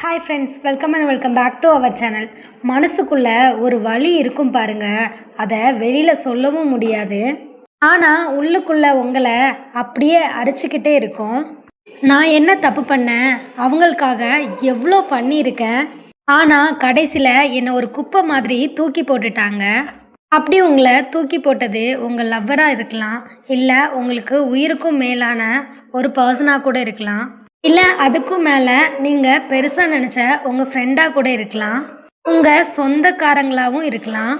Hi friends welcome and welcome back to our channel மனசுக்குள்ளே ஒரு வழி இருக்கும் பாருங்கள் அதை வெளியில் சொல்லவும் முடியாது. ஆனால் உள்ளுக்குள்ளே உங்களை அப்படியே அரிச்சிக்கிட்டே இருக்கும். நான் என்ன தப்பு பண்ணேன்? அவங்களுக்காக எவ்வளோ பண்ணியிருக்கேன்? ஆனால் கடைசியில் என்னை ஒரு குப்பை மாதிரி தூக்கி போட்டுட்டாங்க. அப்படி உங்களை தூக்கி போட்டது உங்கள் லவ்வராக இருக்கலாம். இல்லை உங்களுக்கு உயிருக்கும் மேலான ஒரு பர்சனாக கூட இருக்கலாம். இல்லை அதுக்கும் மேலே நீங்கள் பெருசாக நினச்ச உங்கள் ஃப்ரெண்டாக கூட இருக்கலாம். உங்கள் சொந்தக்காரங்களாகவும் இருக்கலாம்.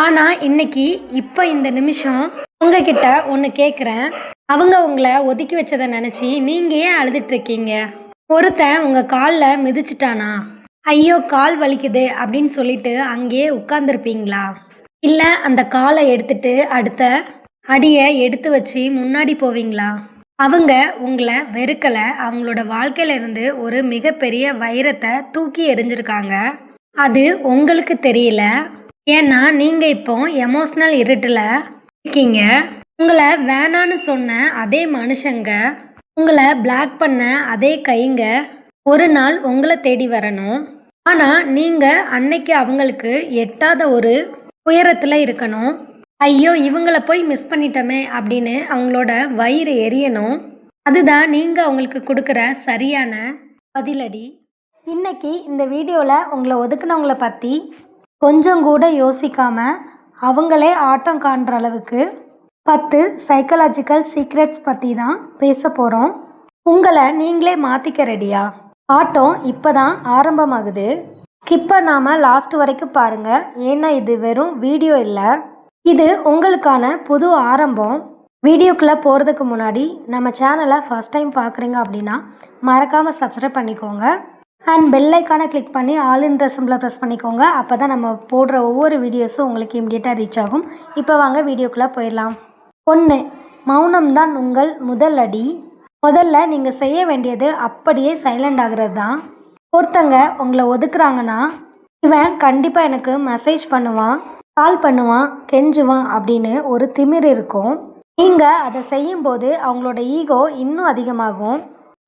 ஆனால் இன்னைக்கு இப்போ இந்த நிமிஷம் உங்ககிட்ட ஒன்று கேட்குறேன் அவங்க உங்களை ஒதுக்கி வச்சதை நினச்சி நீங்கள் ஏன் அழுதுட்ருக்கீங்க ஒருத்தன் உங்கள் காலில் மிதிச்சிட்டானா? ஐயோ கால் வலிக்குது அப்படின்னு சொல்லிட்டு அங்கேயே உட்காந்துருப்பீங்களா இல்லை அந்த காலை எடுத்துட்டு அடுத்த அடியை எடுத்து வச்சு முன்னாடி போவீங்களா? அவங்க உங்களை வெறுக்கலை. அவங்களோட வாழ்க்கையிலேருந்து ஒரு மிகப்பெரிய வைரத்தை தூக்கி எறிஞ்சிருக்காங்க. அது உங்களுக்கு தெரியல. ஏன்னா நீங்கள் இப்போ எமோஷ்னல் இருட்டில் இருக்கீங்க. உங்களை வேணான்னு சொன்ன அதே மனுஷங்க உங்களை பிளாக் பண்ண அதே கைங்க ஒரு நாள் உங்களை தேடி வரணும். ஆனால் நீங்கள் அன்னைக்கு அவங்களுக்கு எட்டாத ஒரு உயரத்தில் இருக்கணும். ஐயோ இவங்கள போய் மிஸ் பண்ணிட்டோமே அப்படின்னு அவங்களோட வயிறு எரியணும். அதுதான் நீங்கள் அவங்களுக்கு கொடுக்குற சரியான பதிலடி. இன்னைக்கு இந்த வீடியோவில் உங்களை ஒதுக்குனவங்கள பற்றி கொஞ்சம் கூட யோசிக்காம அவங்களே ஆட்டம் காண்ற அளவுக்கு பத்து சைக்கலாஜிக்கல் சீக்ரெட்ஸ் பற்றி தான் பேச போகிறோம் உங்களை நீங்களே மாற்றிக்க ரெடியா ஆட்டம் இப்போ தான் ஆரம்பமாகுது. ஸ்கிப் பண்ணாமல் லாஸ்ட் வரைக்கும் பாருங்கள் ஏன்னா இது வெறும் வீடியோ இல்லை. இது உங்களுக்கான புது ஆரம்பம். வீடியோக்குள்ளே போகிறதுக்கு முன்னாடி நம்ம சேனலை ஃபஸ்ட் டைம் பார்க்குறீங்க அப்படின்னா மறக்காமல் சப்ஸ்கிரைப் பண்ணிக்கோங்க. அண்ட் பெல் ஐக்கானை கிளிக் பண்ணி ஆல் இன் சிம்பிளை ப்ரெஸ் பண்ணிக்கோங்க. அப்போ தான் நம்ம போடுற ஒவ்வொரு வீடியோஸும் உங்களுக்கு இம்மிடியட்டாக ரீச் ஆகும். இப்போ வாங்க வீடியோக்குள்ளே போயிடலாம். ஒன்று மௌனம் தான் உங்கள் முதல் அடி. முதல்ல நீங்கள் செய்ய வேண்டியது அப்படியே சைலண்ட் ஆகிறது தான். ஒருத்தங்க உங்களை ஒதுக்குறாங்கன்னா இவன் கண்டிப்பாக எனக்கு மெசேஜ் பண்ணுவான். கால் பண்ணுவான் கெஞ்சுவான் அப்படின்னு ஒரு திமிர் இருக்கும். நீங்கள் அதை செய்யும்போது அவங்களோட ஈகோ இன்னும் அதிகமாகும்.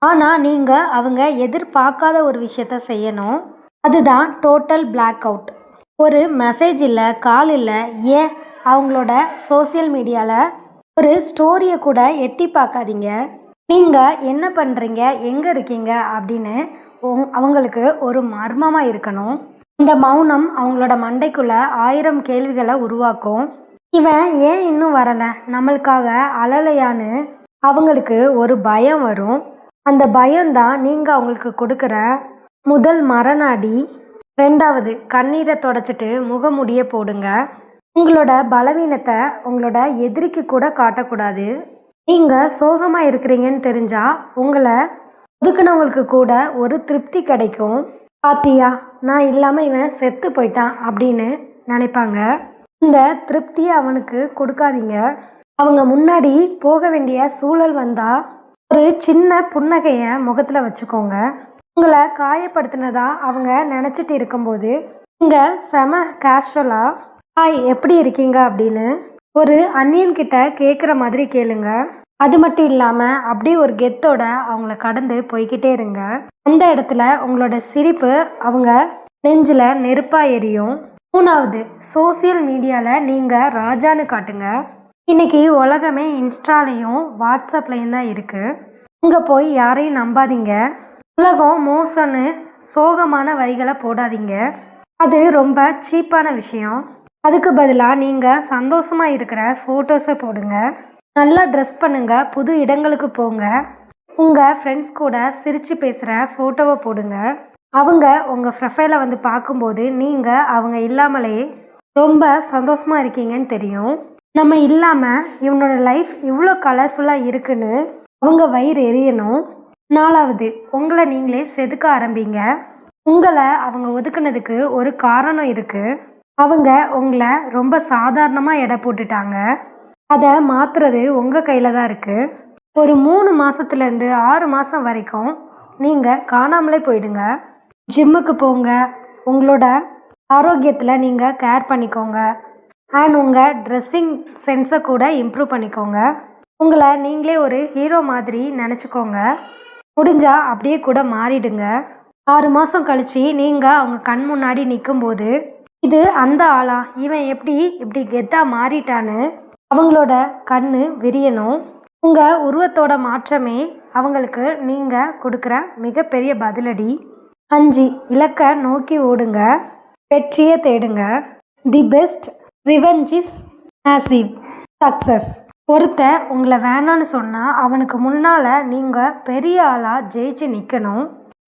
ஆனால் நீங்கள் அவங்க எதிர்பார்க்காத ஒரு விஷயத்த செய்யணும். அதுதான் டோட்டல் பிளாக் அவுட் ஒரு மெசேஜ் இல்லை கால் இல்லை ஏன் அவங்களோட சோஷியல் மீடியாவில் ஒரு ஸ்டோரியை கூட எட்டி பார்க்காதீங்க. நீங்கள் என்ன பண்ணுறீங்க எங்கே இருக்கீங்க அப்படின்னு அவங்களுக்கு ஒரு மர்மமாக இருக்கணும். இந்த மௌனம் அவங்களோட மண்டைக்குள்ள ஆயிரம் கேள்விகளை உருவாக்கும். இவன் ஏன் இன்னும் வரலை? நம்மளுக்காக அழலையான்னு அவங்களுக்கு ஒரு பயம் வரும். அந்த பயம்தான் நீங்கள் அவங்களுக்கு கொடுக்குற முதல் மரணாடி ரெண்டாவது கண்ணீரை தொடச்சிட்டு முகமுடிய போடுங்க. உங்களோட பலவீனத்தை உங்களோட எதிரிக்கு கூட காட்டக்கூடாது. நீங்கள் சோகமாக இருக்கிறீங்கன்னு தெரிஞ்சால் உங்களை ஒதுக்குனவங்களுக்கு கூட ஒரு திருப்தி கிடைக்கும். பாத்தியா நான் இல்லாமல் இவன் செத்து போயிட்டான் அப்படின்னு நினைப்பாங்க. இந்த திருப்தியை அவனுக்கு கொடுக்காதீங்க. அவங்க முன்னாடி போக வேண்டிய சூழல் வந்தால் ஒரு சின்ன புன்னகையை முகத்தில் வச்சுக்கோங்க. உங்களை காயப்படுத்தினதா அவங்க நினச்சிட்டு இருக்கும்போது இங்கே செம கேஷுவலாக ஹாய் எப்படி இருக்கீங்க? அப்படின்னு ஒரு அன்னியன்கிட்ட கேட்குற மாதிரி கேளுங்க. அது மட்டும் இல்லாமல் அப்படியே ஒரு கெத்தோட அவங்கள கடந்து போய்கிட்டே இருங்க. அந்த இடத்துல உங்களோட சிரிப்பு அவங்க நெஞ்சில் நெருப்பாக எரியும். மூணாவது சோசியல் மீடியாவில் நீங்கள் ராஜான்னு காட்டுங்க. இன்னைக்கு உலகமே இன்ஸ்டாலையும் வாட்ஸ்அப்லையும் தான் இருக்குது அங்கே போய் யாரையும் நம்பாதீங்க. உலகம் மோசம்னு சோகமான வரிகளை போடாதீங்க. அது ரொம்ப சீப்பான விஷயம். அதுக்கு பதிலாக நீங்கள் சந்தோஷமாக இருக்கிற ஃபோட்டோஸை போடுங்க. நல்லா ட்ரெஸ் பண்ணுங்க. புது இடங்களுக்கு போங்க. உங்கள் ஃப்ரெண்ட்ஸ் கூட சிரித்து பேசுகிற ஃபோட்டோவை போடுங்க. அவங்க உங்கள் ப்ரொஃபைலை வந்து பார்க்கும்போது நீங்கள் அவங்க இல்லாமலே ரொம்ப சந்தோஷமாக இருக்கீங்கன்னு தெரியும். நம்ம இல்லாமல் இவனோட லைஃப் இவ்வளோ கலர்ஃபுல்லாக இருக்குன்னு அவங்க வயிறு எரியணும். நாலாவது உங்களை நீங்களே செதுக்க ஆரம்பிங்க. உங்களை அவங்க ஒதுக்குனதுக்கு ஒரு காரணம் இருக்குது அவங்க உங்களை ரொம்ப சாதாரணமாக எடை போட்டுட்டாங்க. அதை மாற்றுறது உங்கள் கையில் தான் இருக்குது ஒரு மூணு மாதத்துலேருந்து ஆறு மாதம் வரைக்கும் நீங்கள் காணாமலே போயிடுங்க. ஜிம்முக்கு போங்க. உங்களோட ஆரோக்கியத்தில் நீங்கள் கேர் பண்ணிக்கோங்க. அண்ட் உங்கள் ட்ரெஸ்ஸிங் சென்ஸை கூட இம்ப்ரூவ் பண்ணிக்கோங்க. உங்களை நீங்களே ஒரு ஹீரோ மாதிரி நினச்சிக்கோங்க. முடிஞ்சால் அப்படியே கூட மாறிடுங்க. ஆறு மாதம் கழித்து நீங்கள் அவங்க கண் முன்னாடி நிற்கும்போது இது அந்த ஆளா? இவன் எப்படி இப்படி கெத்தாக மாறிட்டான்னு அவங்களோட கண் விரியணும். உங்கள் உருவத்தோட மாற்றமே அவங்களுக்கு நீங்கள் கொடுக்குற மிகப்பெரிய பதிலடி. அஞ்சு இலக்கை நோக்கி ஓடுங்க. வெற்றியை தேடுங்க. The best revenge is massive success ஒருத்தன் உங்களை வேணான்னு சொன்னால் அவனுக்கு முன்னால் நீங்கள் பெரிய ஆளாக ஜெயிச்சு நிற்கணும்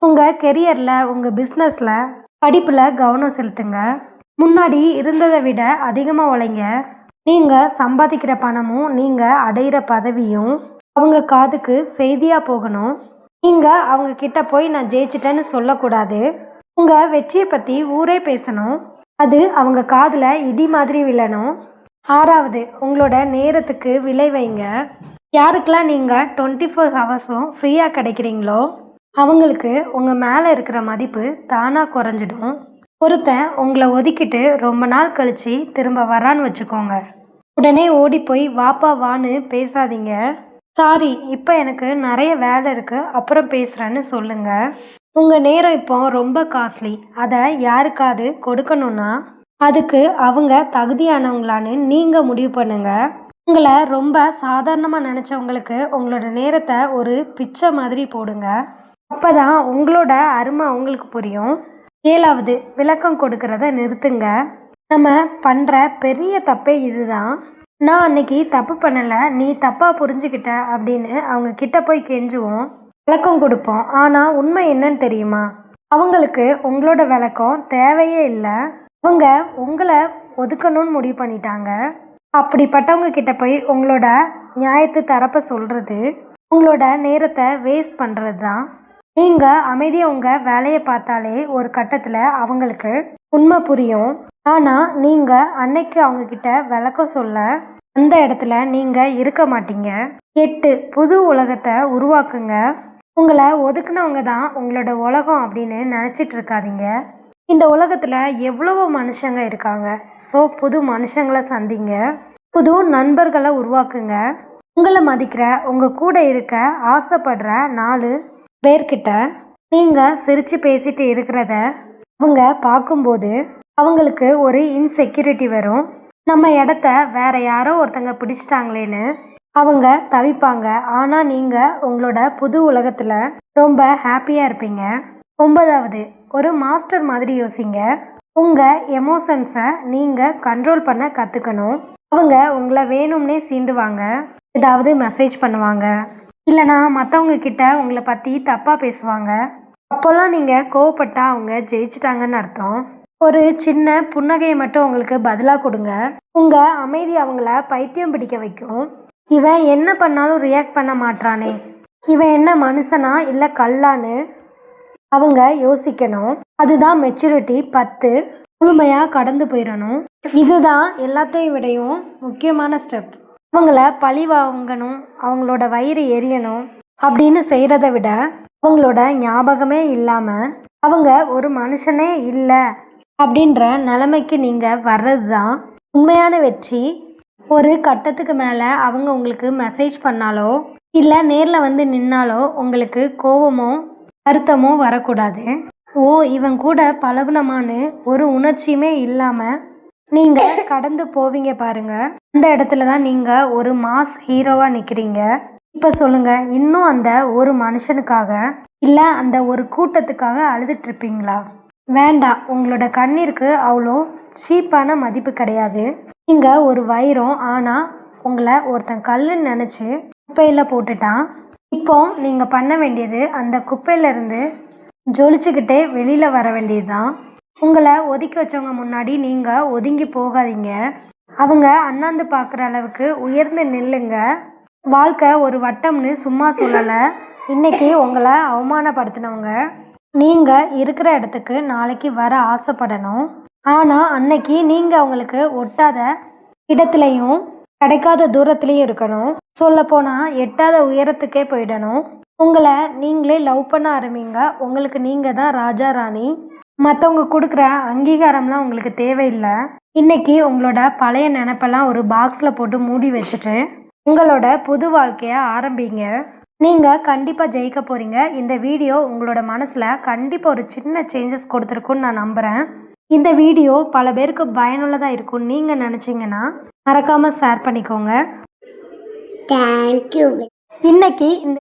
உங்கள் கெரியரில் உங்கள் பிஸ்னஸில் படிப்பில் கவனம் செலுத்துங்க. முன்னாடி இருந்ததை விட அதிகமாக உழைங்க. நீங்கள் சம்பாதிக்கிற பணமும் நீங்கள் அடையிற பதவியும் அவங்க காதுக்கு செய்தியாக போகணும். நீங்கள் அவங்க கிட்ட போய் நான் ஜெயிச்சிட்டேன்னு சொல்லக்கூடாது. உங்கள் வெற்றியை பற்றி ஊரே பேசணும். அது அவங்க காதில் இடி மாதிரி விழணும். ஆறாவது உங்களோட நேரத்துக்கு விலை வைங்க. யாருக்கெல்லாம் நீங்கள் டுவெண்ட்டி ஃபோர் ஹவர்ஸும் ஃப்ரீயாக கிடைக்கிறீங்களோ அவங்களுக்கு உங்கள் மேலே இருக்கிற மதிப்பு தானாக குறைஞ்சிடும். ஒருத்தன் உங்களை ஒதுக்கிட்டு ரொம்ப நாள் கழித்து திரும்ப வரான்னு வச்சுக்கோங்க. உடனே ஓடி போய் வாப்பா வான்னு பேசாதீங்க. சாரி இப்போ எனக்கு நிறைய வேலை இருக்குது அப்புறம் பேசுகிறேன்னு சொல்லுங்கள் உங்கள் நேரம் இப்போ ரொம்ப காஸ்ட்லி. அதை யாருக்காவது கொடுக்கணும்னா அதுக்கு அவங்க தகுதியானவங்களான்னு நீங்கள் முடிவு பண்ணுங்க. உங்களை ரொம்ப சாதாரணமாக நினச்சவங்களுக்கு உங்களோட நேரத்தை ஒரு பிச்சை மாதிரி போடுங்க. அப்போ தான் உங்களோட அருமை அவங்களுக்கு புரியும். ஏழாவது விளக்கம் கொடுக்கறத நிறுத்துங்க. நம்ம பண்ணுற பெரிய தப்பே இதுதான். நான் அன்னைக்கு தப்பு பண்ணலை நீ தப்பாக புரிஞ்சுக்கிட்ட அப்படின்னு அவங்க கிட்ட போய் கெஞ்சுவோம். விளக்கம் கொடுப்போம். ஆனால் உண்மை என்னன்னு தெரியுமா? அவங்களுக்கு உங்களோட விளக்கம் தேவையே இல்லை. அவங்க உங்களை ஒதுக்கணும்னு முடிவு பண்ணிட்டாங்க. அப்படிப்பட்டவங்க கிட்ட போய் உங்களோட நியாயத்து தரப்பை சொல்கிறது உங்களோட நேரத்தை வேஸ்ட் பண்ணுறது தான் நீங்கள் அமைதியாக உங்கள் வேலையை பார்த்தாலே ஒரு கட்டத்தில் அவங்களுக்கு உண்மை புரியும். ஆனால் நீங்கள் அன்னைக்கு அவங்கக்கிட்ட விளக்கம் சொல்ல அந்த இடத்துல நீங்கள் இருக்க மாட்டீங்க. எட்டு புது உலகத்தை உருவாக்குங்க. உங்களை ஒதுக்குனவங்க தான் உங்களோட உலகம் அப்படின்னு நினச்சிட்டு இருக்காதீங்க. இந்த உலகத்தில் எவ்வளவோ மனுஷங்க இருக்காங்க. ஸோ புது மனுஷங்களை சந்திங்க. புது நண்பர்களை உருவாக்குங்க. உங்களை மதிக்கிற உங்கள் கூட இருக்க ஆசைப்படுற நாலு பேர்கிட்ட நீங்கள் சிரித்து பேசிட்டு இருக்கிறத அவங்க பார்க்கும்போது அவங்களுக்கு ஒரு இன்செக்யூரிட்டி வரும். நம்ம இடத்த வேற யாரோ ஒருத்தங்க பிடிச்சிட்டாங்களேன்னு அவங்க தவிப்பாங்க. ஆனால் நீங்கள் உங்களோட புது உலகத்தில் ரொம்ப ஹாப்பியாக இருப்பீங்க. ஒன்பதாவது ஒரு மாஸ்டர் மாதிரி யோசிங்க. உங்கள் எமோஷன்ஸை நீங்கள் கண்ட்ரோல் பண்ண கற்றுக்கணும் அவங்க உங்களை வேணும்னே சீண்டுவாங்க. ஏதாவது மெசேஜ் பண்ணுவாங்க. இல்லைனா மற்றவங்க கிட்ட உங்களை பற்றி தப்பாக பேசுவாங்க. அப்போல்லாம் நீங்கள் கோவப்பட்டா அவங்க ஜெயிச்சிட்டாங்கன்னு அர்த்தம். ஒரு சின்ன புன்னகையை மட்டும் உங்களுக்கு பதிலாக கொடுங்க. உங்கள் அமைதி அவங்கள பைத்தியம் பிடிக்க வைக்கும். இவன் என்ன பண்ணாலும் ரியாக்ட் பண்ண மாட்றானே. இவன் என்ன மனுஷனா இல்லை கல்லான்னு அவங்க யோசிக்கணும். அதுதான் மெச்சூரிட்டி பத்து. முழுமையாக கடந்து போயிடணும். இதுதான் எல்லாத்தையும் விடையும் முக்கியமான ஸ்டெப் அவங்கள பழி வாங்கணும் அவங்களோட வயிறு எரியணும் அப்படின்னு செய்கிறத விட அவங்களோட ஞாபகமே இல்லாமல் அவங்க ஒரு மனுஷனே இல்லை அப்படின்ற நிலைமைக்கு நீங்கள் வர்றது தான் உண்மையான வெற்றி. ஒரு கட்டத்துக்கு மேலே அவங்க உங்களுக்கு மெசேஜ் பண்ணாலோ இல்லை நேரில் வந்து நின்னாலோ உங்களுக்கு கோவமோ வருத்தமோ வரக்கூடாது. ஓ இவன் கூட பழகுனமான்னு ஒரு உணர்ச்சியுமே இல்லாமல் நீங்கள் கடந்து போவீங்க பாருங்கள் அந்த இடத்துல தான் நீங்கள் ஒரு மாஸ் ஹீரோவாக நிற்கிறீங்க இப்போ சொல்லுங்கள் இன்னும் அந்த ஒரு மனுஷனுக்காக இல்லை அந்த ஒரு கூட்டத்துக்காக அழுதுட்டு இருப்பீங்களா? வேண்டாம் உங்களோட கண்ணீருக்கு அவ்வளோ சீப்பான மதிப்பு கிடையாது. நீங்கள் ஒரு வைரம் ஆனால் உங்களை ஒருத்தன் கல்லுன்னு நினச்சி குப்பையில் போட்டுட்டான். இப்போ நீங்கள் பண்ண வேண்டியது அந்த குப்பையிலேருந்து ஜொலிச்சுக்கிட்டே வெளியில் வர வேண்டியது தான் உங்களை ஒதுக்கி வச்சவங்க முன்னாடி நீங்கள் ஒதுங்கி போகாதீங்க. அவங்க அண்ணாந்து பார்க்குற அளவுக்கு உயர்ந்து நில்லுங்க. வாழ்க்கை ஒரு வட்டம்னு சும்மா சொல்லலை. இன்னைக்கு உங்களை அவமானப்படுத்தினவங்க. நீங்கள் இருக்கிற இடத்துக்கு நாளைக்கு வர ஆசைப்படணும். ஆனால் அன்னைக்கு நீங்கள் அவங்களுக்கு ஒட்டாத இடத்துலையும் கிடைக்காத தூரத்துலையும் இருக்கணும். சொல்லப்போனால் எட்டாத உயரத்துக்கே போயிடணும். உங்களை நீங்களே லவ் பண்ண ஆரம்பிங்க. உங்களுக்கு நீங்கள் தான் ராஜா ராணி. மற்றவங்க கொடுக்குற அங்கீகாரம்லாம் உங்களுக்கு தேவையில்லை. இன்னைக்கு உங்களோட பழைய நினப்பெல்லாம் ஒரு பாக்ஸில் போட்டு மூடி வச்சுட்டு உங்களோட புது வாழ்க்கையை ஆரம்பிங்க. நீங்கள் கண்டிப்பாக ஜெயிக்க போகிறீங்க இந்த வீடியோ உங்களோட மனசில் கண்டிப்பாக ஒரு சின்ன சேஞ்சஸ் கொடுத்துருக்குன்னு நான் நம்புகிறேன் இந்த வீடியோ பல பேருக்கு பயனுள்ளதாக இருக்கும்னு நீங்கள் நினச்சிங்கன்னா மறக்காமல் ஷேர் பண்ணிக்கோங்க. தேங்க்யூ இன்னைக்கு இந்த